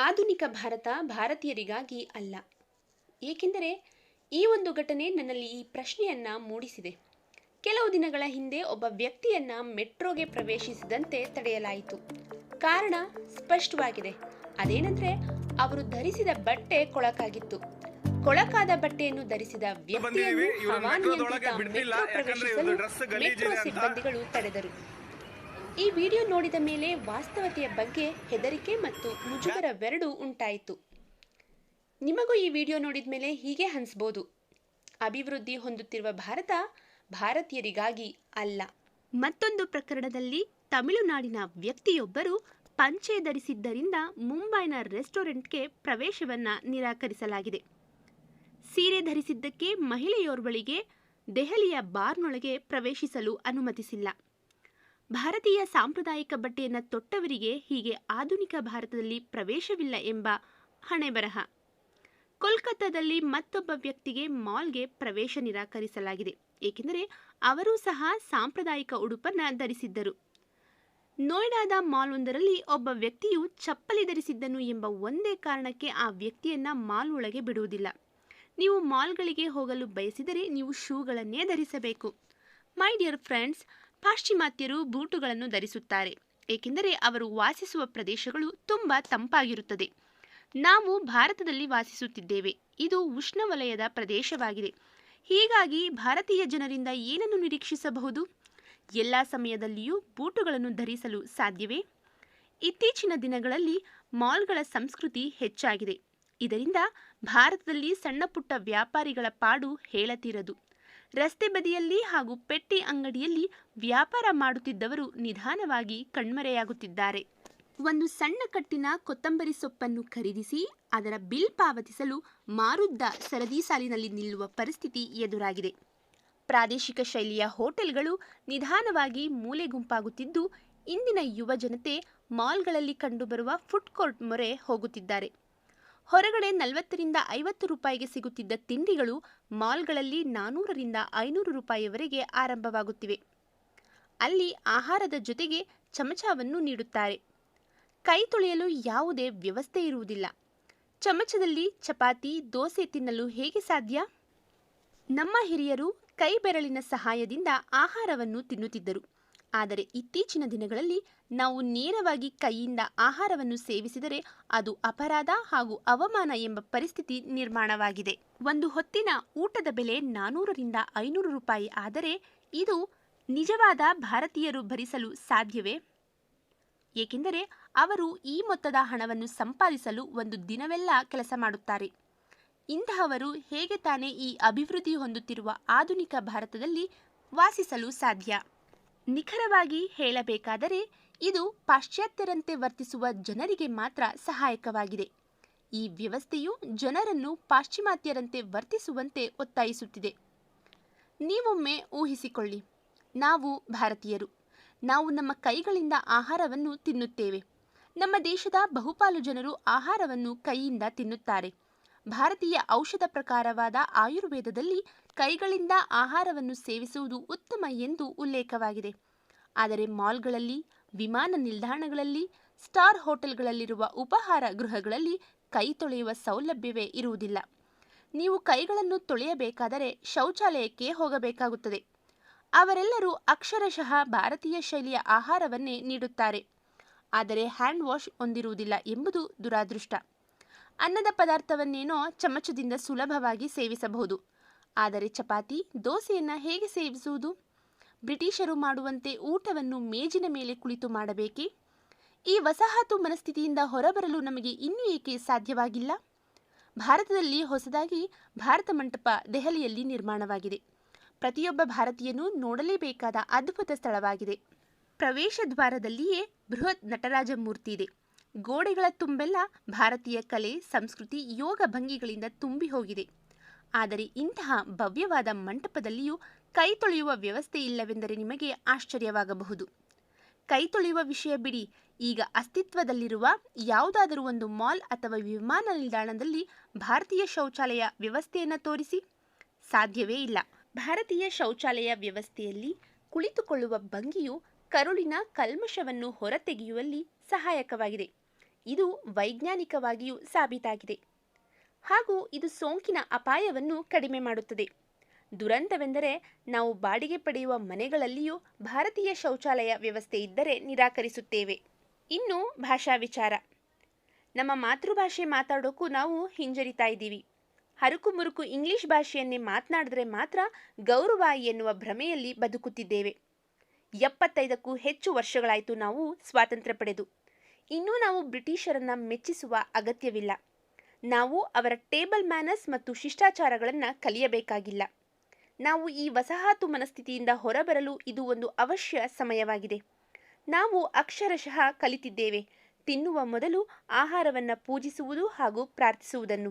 ಆಧುನಿಕ ಭಾರತ ಭಾರತೀಯರಿಗಾಗಿ ಅಲ್ಲ. ಏಕೆಂದರೆ ಈ ಒಂದು ಘಟನೆ ನನ್ನಲ್ಲಿ ಈ ಪ್ರಶ್ನೆಯನ್ನು ಮೂಡಿಸಿದೆ. ಕೆಲವು ದಿನಗಳ ಹಿಂದೆ ಒಬ್ಬ ವ್ಯಕ್ತಿಯನ್ನ ಮೆಟ್ರೋಗೆ ಪ್ರವೇಶಿಸಿದಂತೆ ತಡೆಯಲಾಯಿತು. ಕಾರಣ ಸ್ಪಷ್ಟವಾಗಿದೆ. ಅದೇನೆಂದರೆ ಅವರು ಧರಿಸಿದ ಬಟ್ಟೆ ಕೊಳಕಾಗಿತ್ತು. ಕೊಳಕಾದ ಬಟ್ಟೆಯನ್ನು ಧರಿಸಿದ ವ್ಯಕ್ತಿಯನ್ನು ಹವಾನಿಯಂತ್ರಿತ. ಮೆಟ್ರೋ ಪ್ರವೇಶಿಸಲು ಮೆಟ್ರೋ ಸಿಬ್ಬಂದಿಗಳು ತಡೆದರು. ಈ ವಿಡಿಯೋ ನೋಡಿದ ಮೇಲೆ ವಾಸ್ತವತೆಯ ಬಗ್ಗೆ ಹೆದರಿಕೆ ಮತ್ತು ಮುಜುಗರವೆರಡೂ ಉಂಟಾಯಿತು. ನಿಮಗೂ ಈ ವಿಡಿಯೋ ನೋಡಿದ ಮೇಲೆ ಹೀಗೆ ಅನಿಸ್ಬೋದು. ಅಭಿವೃದ್ಧಿ ಹೊಂದುತ್ತಿರುವ ಭಾರತ ಭಾರತೀಯರಿಗಾಗಿ ಅಲ್ಲ. ಮತ್ತೊಂದು ಪ್ರಕರಣದಲ್ಲಿ ತಮಿಳುನಾಡಿನ ವ್ಯಕ್ತಿಯೊಬ್ಬರು ಪಂಚೆ ಧರಿಸಿದ್ದರಿಂದ ಮುಂಬೈನ ರೆಸ್ಟೋರೆಂಟ್ಗೆ ಪ್ರವೇಶವನ್ನ ನಿರಾಕರಿಸಲಾಗಿದೆ. ಸೀರೆ ಧರಿಸಿದ್ದಕ್ಕೆ ಮಹಿಳೆಯೋರ್ವಳಿಗೆ ದೆಹಲಿಯ ಬಾರ್ನೊಳಗೆ ಪ್ರವೇಶಿಸಲು ಅನುಮತಿಸಿಲ್ಲ. ಭಾರತೀಯ ಸಾಂಪ್ರದಾಯಿಕ ಬಟ್ಟೆಯನ್ನು ತೊಟ್ಟವರಿಗೆ ಹೀಗೆ ಆಧುನಿಕ ಭಾರತದಲ್ಲಿ ಪ್ರವೇಶವಿಲ್ಲ ಎಂಬ ಹಣೆಬರಹ. ಕೋಲ್ಕತ್ತಾದಲ್ಲಿ ಮತ್ತೊಬ್ಬ ವ್ಯಕ್ತಿಗೆ ಮಾಲ್ಗೆ ಪ್ರವೇಶ ನಿರಾಕರಿಸಲಾಗಿದೆ. ಏಕೆಂದರೆ ಅವರೂ ಸಹ ಸಾಂಪ್ರದಾಯಿಕ ಉಡುಪನ್ನು ಧರಿಸಿದ್ದರು. ನೋಯ್ಡಾದ ಮಾಲ್ ಒಂದರಲ್ಲಿ ಒಬ್ಬ ವ್ಯಕ್ತಿಯು ಚಪ್ಪಲಿ ಧರಿಸಿದ್ದನು ಎಂಬ ಒಂದೇ ಕಾರಣಕ್ಕೆ ಆ ವ್ಯಕ್ತಿಯನ್ನ ಮಾಲ್ ಒಳಗೆ ಬಿಡುವುದಿಲ್ಲ. ನೀವು ಮಾಲ್ಗಳಿಗೆ ಹೋಗಲು ಬಯಸಿದರೆ ನೀವು ಶೂಗಳನ್ನೇ ಧರಿಸಬೇಕು. ಮೈ ಡಿಯರ್ ಫ್ರೆಂಡ್ಸ್ ಪಾಶ್ಚಿಮಾತ್ಯರು ಬೂಟುಗಳನ್ನು ಧರಿಸುತ್ತಾರೆ, ಏಕೆಂದರೆ ಅವರು ವಾಸಿಸುವ ಪ್ರದೇಶಗಳು ತುಂಬ ತಂಪಾಗಿರುತ್ತದೆ. ನಾವು ಭಾರತದಲ್ಲಿ ವಾಸಿಸುತ್ತಿದ್ದೇವೆ, ಇದು ಉಷ್ಣವಲಯದ ಪ್ರದೇಶವಾಗಿದೆ. ಹೀಗಾಗಿ ಭಾರತೀಯ ಜನರಿಂದ ಏನನ್ನು ನಿರೀಕ್ಷಿಸಬಹುದು? ಎಲ್ಲ ಸಮಯದಲ್ಲಿಯೂ ಬೂಟುಗಳನ್ನು ಧರಿಸಲು ಸಾಧ್ಯವೇ? ಇತ್ತೀಚಿನ ದಿನಗಳಲ್ಲಿ ಮಾಲ್ಗಳ ಸಂಸ್ಕೃತಿ ಹೆಚ್ಚಾಗಿದೆ, ಇದರಿಂದ ಭಾರತದಲ್ಲಿ ಸಣ್ಣಪುಟ್ಟ ವ್ಯಾಪಾರಿಗಳ ಪಾಡು ಹೇಳತೀರದು. ರಸ್ತೆ ಬದಿಯಲ್ಲಿ ಹಾಗೂ ಪೆಟ್ಟಿ ಅಂಗಡಿಯಲ್ಲಿ ವ್ಯಾಪಾರ ಮಾಡುತ್ತಿದ್ದವರು ನಿಧಾನವಾಗಿ ಕಣ್ಮರೆಯಾಗುತ್ತಿದ್ದಾರೆ. ಒಂದು ಸಣ್ಣ ಕಟ್ಟಿನ ಕೊತ್ತಂಬರಿ ಸೊಪ್ಪನ್ನು ಖರೀದಿಸಿ, ಅದರ ಬಿಲ್ ಪಾವತಿಸಲು ಮಾರುದ್ದ ಸರದಿ ಸಾಲಿನಲ್ಲಿ ನಿಲ್ಲುವ ಪರಿಸ್ಥಿತಿ ಎದುರಾಗಿದೆ. ಪ್ರಾದೇಶಿಕ ಶೈಲಿಯ ಹೋಟೆಲ್ಗಳು ನಿಧಾನವಾಗಿ ಮೂಲೆ ಗುಂಪಾಗುತ್ತಿದ್ದು ಇಂದಿನ ಯುವ ಜನತೆ ಮಾಲ್ಗಳಲ್ಲಿ ಕಂಡುಬರುವ ಫುಡ್ ಕೋರ್ಟ್ ಮೊರೆ ಹೋಗುತ್ತಿದ್ದಾರೆ. ಹೊರಗಡೆ ನಲವತ್ತರಿಂದ ಐವತ್ತು ರೂಪಾಯಿಗೆ ಸಿಗುತ್ತಿದ್ದ ತಿಂಡಿಗಳು ಮಾಲ್ಗಳಲ್ಲಿ ನಾನೂರರಿಂದ ಐನೂರು ರೂಪಾಯಿವರೆಗೆ ಆರಂಭವಾಗುತ್ತಿವೆ. ಅಲ್ಲಿ ಆಹಾರದ ಜೊತೆಗೆ ಚಮಚವನ್ನು ನೀಡುತ್ತಾರೆ. ಕೈ ತೊಳೆಯಲು ಯಾವುದೇ ವ್ಯವಸ್ಥೆ ಇರುವುದಿಲ್ಲ. ಚಮಚದಲ್ಲಿ ಚಪಾತಿ, ದೋಸೆ ತಿನ್ನಲು ಹೇಗೆ ಸಾಧ್ಯ? ನಮ್ಮ ಹಿರಿಯರು ಕೈ ಬೆರಳಿನ ಸಹಾಯದಿಂದ ಆಹಾರವನ್ನು ತಿನ್ನುತ್ತಿದ್ದರು. ಆದರೆ ಇತ್ತೀಚಿನ ದಿನಗಳಲ್ಲಿ ನಾವು ನೇರವಾಗಿ ಕೈಯಿಂದ ಆಹಾರವನ್ನು ಸೇವಿಸಿದರೆ ಅದು ಅಪರಾಧ ಹಾಗೂ ಅವಮಾನ ಎಂಬ ಪರಿಸ್ಥಿತಿ ನಿರ್ಮಾಣವಾಗಿದೆ. ಒಂದು ಹೊತ್ತಿನ ಊಟದ ಬೆಲೆ ನಾನೂರರಿಂದ ಐನೂರು ರೂಪಾಯಿ ಆದರೆ ಇದು ನಿಜವಾದ ಭಾರತೀಯರು ಭರಿಸಲು ಸಾಧ್ಯವೇ? ಏಕೆಂದರೆ ಅವರು ಈ ಮೊತ್ತದ ಹಣವನ್ನು ಸಂಪಾದಿಸಲು ಒಂದು ದಿನವೆಲ್ಲ ಕೆಲಸ ಮಾಡುತ್ತಾರೆ. ಇಂತಹವರು ಹೇಗೆ ತಾನೇ ಈ ಅಭಿವೃದ್ಧಿ ಹೊಂದುತ್ತಿರುವ ಆಧುನಿಕ ಭಾರತದಲ್ಲಿ ವಾಸಿಸಲು ಸಾಧ್ಯ? ನಿಖರವಾಗಿ ಹೇಳಬೇಕಾದರೆ ಇದು ಪಾಶ್ಚಾತ್ಯರಂತೆ ವರ್ತಿಸುವ ಜನರಿಗೆ ಮಾತ್ರ ಸಹಾಯಕವಾಗಿದೆ. ಈ ವ್ಯವಸ್ಥೆಯು ಜನರನ್ನು ಪಾಶ್ಚಿಮಾತ್ಯರಂತೆ ವರ್ತಿಸುವಂತೆ ಒತ್ತಾಯಿಸುತ್ತಿದೆ. ನೀವೊಮ್ಮೆ ಊಹಿಸಿಕೊಳ್ಳಿ. ನಾವು ಭಾರತೀಯರು. ನಾವು ನಮ್ಮ ಕೈಗಳಿಂದ ಆಹಾರವನ್ನು ತಿನ್ನುತ್ತೇವೆ. ನಮ್ಮ ದೇಶದ ಬಹುಪಾಲು ಜನರು ಆಹಾರವನ್ನು ಕೈಯಿಂದ ತಿನ್ನುತ್ತಾರೆ. ಭಾರತೀಯ ಔಷಧ ಪ್ರಕಾರವಾದ ಆಯುರ್ವೇದದಲ್ಲಿ ಕೈಗಳಿಂದ ಆಹಾರವನ್ನು ಸೇವಿಸುವುದು ಉತ್ತಮ ಎಂದು ಉಲ್ಲೇಖವಾಗಿದೆ. ಆದರೆ ಮಾಲ್ಗಳಲ್ಲಿ, ವಿಮಾನ ನಿಲ್ದಾಣಗಳಲ್ಲಿ, ಸ್ಟಾರ್ ಹೋಟೆಲ್ಗಳಲ್ಲಿರುವ ಉಪಹಾರ ಗೃಹಗಳಲ್ಲಿ ಕೈ ತೊಳೆಯುವ ಸೌಲಭ್ಯವೇ ಇರುವುದಿಲ್ಲ. ನೀವು ಕೈಗಳನ್ನು ತೊಳೆಯಬೇಕಾದರೆ ಶೌಚಾಲಯಕ್ಕೆ ಹೋಗಬೇಕಾಗುತ್ತದೆ. ಅವರೆಲ್ಲರೂ ಅಕ್ಷರಶಃ ಭಾರತೀಯ ಶೈಲಿಯ ಆಹಾರವನ್ನೇ ನೀಡುತ್ತಾರೆ. ಆದರೆ ಹ್ಯಾಂಡ್ ವಾಶ್ ಹೊಂದಿರುವುದಿಲ್ಲ ಎಂಬುದು ದುರಾದೃಷ್ಟ. ಅನ್ನದ ಪದಾರ್ಥವನ್ನೇನೋ ಚಮಚದಿಂದ ಸುಲಭವಾಗಿ ಸೇವಿಸಬಹುದು. ಆದರೆ ಚಪಾತಿ, ದೋಸೆಯನ್ನು ಹೇಗೆ ಸೇವಿಸುವುದು? ಬ್ರಿಟಿಷರು ಮಾಡುವಂತೆ ಊಟವನ್ನು ಮೇಜಿನ ಮೇಲೆ ಕುಳಿತು ಮಾಡಬೇಕೆ? ಈ ವಸಾಹತು ಮನಸ್ಥಿತಿಯಿಂದ ಹೊರಬರಲು ನಮಗೆ ಇನ್ನೂ ಏಕೆ ಸಾಧ್ಯವಾಗಿಲ್ಲ? ಭಾರತದಲ್ಲಿ ಹೊಸದಾಗಿ ಭಾರತ ಮಂಟಪ ದೆಹಲಿಯಲ್ಲಿ ನಿರ್ಮಾಣವಾಗಿದೆ. ಪ್ರತಿಯೊಬ್ಬ ಭಾರತೀಯನೂ ನೋಡಲೇಬೇಕಾದ ಅದ್ಭುತ ಸ್ಥಳವಾಗಿದೆ. ಪ್ರವೇಶ ದ್ವಾರದಲ್ಲಿಯೇ ಬೃಹತ್ ನಟರಾಜ ಮೂರ್ತಿ ಇದೆ. ಗೋಡೆಗಳ ತುಂಬೆಲ್ಲ ಭಾರತೀಯ ಕಲೆ, ಸಂಸ್ಕೃತಿ, ಯೋಗ ಭಂಗಿಗಳಿಂದ ತುಂಬಿ ಹೋಗಿದೆ. ಆದರೆ ಇಂತಹ ಭವ್ಯವಾದ ಮಂಟಪದಲ್ಲಿಯೂ ಕೈ ತೊಳೆಯುವ ವ್ಯವಸ್ಥೆ ಇಲ್ಲವೆಂದರೆ ನಿಮಗೆ ಆಶ್ಚರ್ಯವಾಗಬಹುದು. ಕೈ ತೊಳೆಯುವ ವಿಷಯ ಬಿಡಿ. ಈಗ ಅಸ್ತಿತ್ವದಲ್ಲಿರುವ ಯಾವುದಾದರೂ ಒಂದು ಮಾಲ್ ಅಥವಾ ವಿಮಾನ ನಿಲ್ದಾಣದಲ್ಲಿ ಭಾರತೀಯ ಶೌಚಾಲಯ ವ್ಯವಸ್ಥೆಯನ್ನು ತೋರಿಸಿ? ಸಾಧ್ಯವೇ ಇಲ್ಲ. ಭಾರತೀಯ ಶೌಚಾಲಯ ವ್ಯವಸ್ಥೆಯಲ್ಲಿ ಕುಳಿತುಕೊಳ್ಳುವ ಭಂಗಿಯು ಕರುಳಿನ ಕಲ್ಮಶವನ್ನು ಹೊರತೆಗೆಯುವಲ್ಲಿ ಸಹಾಯಕವಾಗಿದೆ. ಇದು ವೈಜ್ಞಾನಿಕವಾಗಿಯೂ ಸಾಬೀತಾಗಿದೆ. ಹಾಗೂ ಇದು ಸೋಂಕಿನ ಅಪಾಯವನ್ನು ಕಡಿಮೆ ಮಾಡುತ್ತದೆ. ದುರಂತವೆಂದರೆ ನಾವು ಬಾಡಿಗೆ ಪಡೆಯುವ ಮನೆಗಳಲ್ಲಿಯೂ ಭಾರತೀಯ ಶೌಚಾಲಯ ವ್ಯವಸ್ಥೆ ಇದ್ದರೆ ನಿರಾಕರಿಸುತ್ತೇವೆ. ಇನ್ನು ಭಾಷಾ ವಿಚಾರ. ನಮ್ಮ ಮಾತೃಭಾಷೆ ಮಾತಾಡೋಕ್ಕೂ ನಾವು ಹಿಂಜರಿತಾ ಇದ್ದೀವಿ. ಹರುಕು ಮುರುಕು ಇಂಗ್ಲಿಷ್ ಭಾಷೆಯನ್ನೇ ಮಾತನಾಡಿದ್ರೆ ಮಾತ್ರ ಗೌರವ ಎನ್ನುವ ಭ್ರಮೆಯಲ್ಲಿ ಬದುಕುತ್ತಿದ್ದೇವೆ. ಎಪ್ಪತ್ತೈದಕ್ಕೂ ಹೆಚ್ಚು ವರ್ಷಗಳಾಯಿತು ನಾವು ಸ್ವಾತಂತ್ರ್ಯ ಪಡೆದು. ಇನ್ನೂ ನಾವು ಬ್ರಿಟಿಷರನ್ನ ಮೆಚ್ಚಿಸುವ ಅಗತ್ಯವಿಲ್ಲ. ನಾವು ಅವರ ಟೇಬಲ್ ಮ್ಯಾನರ್ಸ್ ಮತ್ತು ಶಿಷ್ಟಾಚಾರಗಳನ್ನು ಕಲಿಯಬೇಕಾಗಿಲ್ಲ. ನಾವು ಈ ವಸಾಹತು ಮನಸ್ಥಿತಿಯಿಂದ ಹೊರಬರಲು ಇದು ಒಂದು ಅವಶ್ಯ ಸಮಯವಾಗಿದೆ. ನಾವು ಅಕ್ಷರಶಃ ಕಲಿತಿದ್ದೇವೆ, ತಿನ್ನುವ ಮೊದಲು ಆಹಾರವನ್ನು ಪೂಜಿಸುವುದು ಹಾಗೂ ಪ್ರಾರ್ಥಿಸುವುದನ್ನು.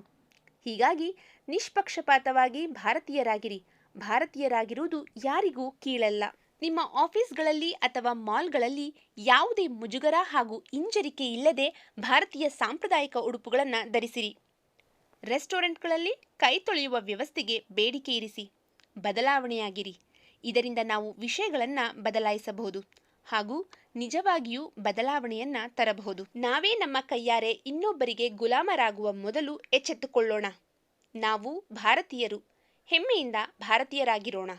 ಹೀಗಾಗಿ ನಿಷ್ಪಕ್ಷಪಾತವಾಗಿ ಭಾರತೀಯರಾಗಿರಿ, ಭಾರತೀಯರಾಗಿರುವುದು ಯಾರಿಗೂ ಕೀಳಲ್ಲ. ನಿಮ್ಮ ಆಫೀಸ್ಗಳಲ್ಲಿ ಅಥವಾ ಮಾಲ್ಗಳಲ್ಲಿ ಯಾವುದೇ ಮುಜುಗರ ಹಾಗೂ ಹಿಂಜರಿಕೆ ಇಲ್ಲದೆ ಭಾರತೀಯ ಸಾಂಪ್ರದಾಯಿಕ ಉಡುಪುಗಳನ್ನು ಧರಿಸಿರಿ. ರೆಸ್ಟೋರೆಂಟ್ಗಳಲ್ಲಿ ಕೈ ತೊಳೆಯುವ ವ್ಯವಸ್ಥೆಗೆ ಬೇಡಿಕೆ ಇರಿಸಿ. ಬದಲಾವಣೆಯಾಗಿರಿ. ಇದರಿಂದ ನಾವು ವಿಷಯಗಳನ್ನು ಬದಲಾಯಿಸಬಹುದು ಹಾಗೂ ನಿಜವಾಗಿಯೂ ಬದಲಾವಣೆಯನ್ನ ತರಬಹುದು. ನಾವೇ ನಮ್ಮ ಕೈಯಾರೆ ಇನ್ನೊಬ್ಬರಿಗೆ ಗುಲಾಮರಾಗುವ ಮೊದಲು ಎಚ್ಚೆತ್ತುಕೊಳ್ಳೋಣ. ನಾವು ಭಾರತೀಯರು. ಹೆಮ್ಮೆಯಿಂದ ಭಾರತೀಯರಾಗಿರೋಣ.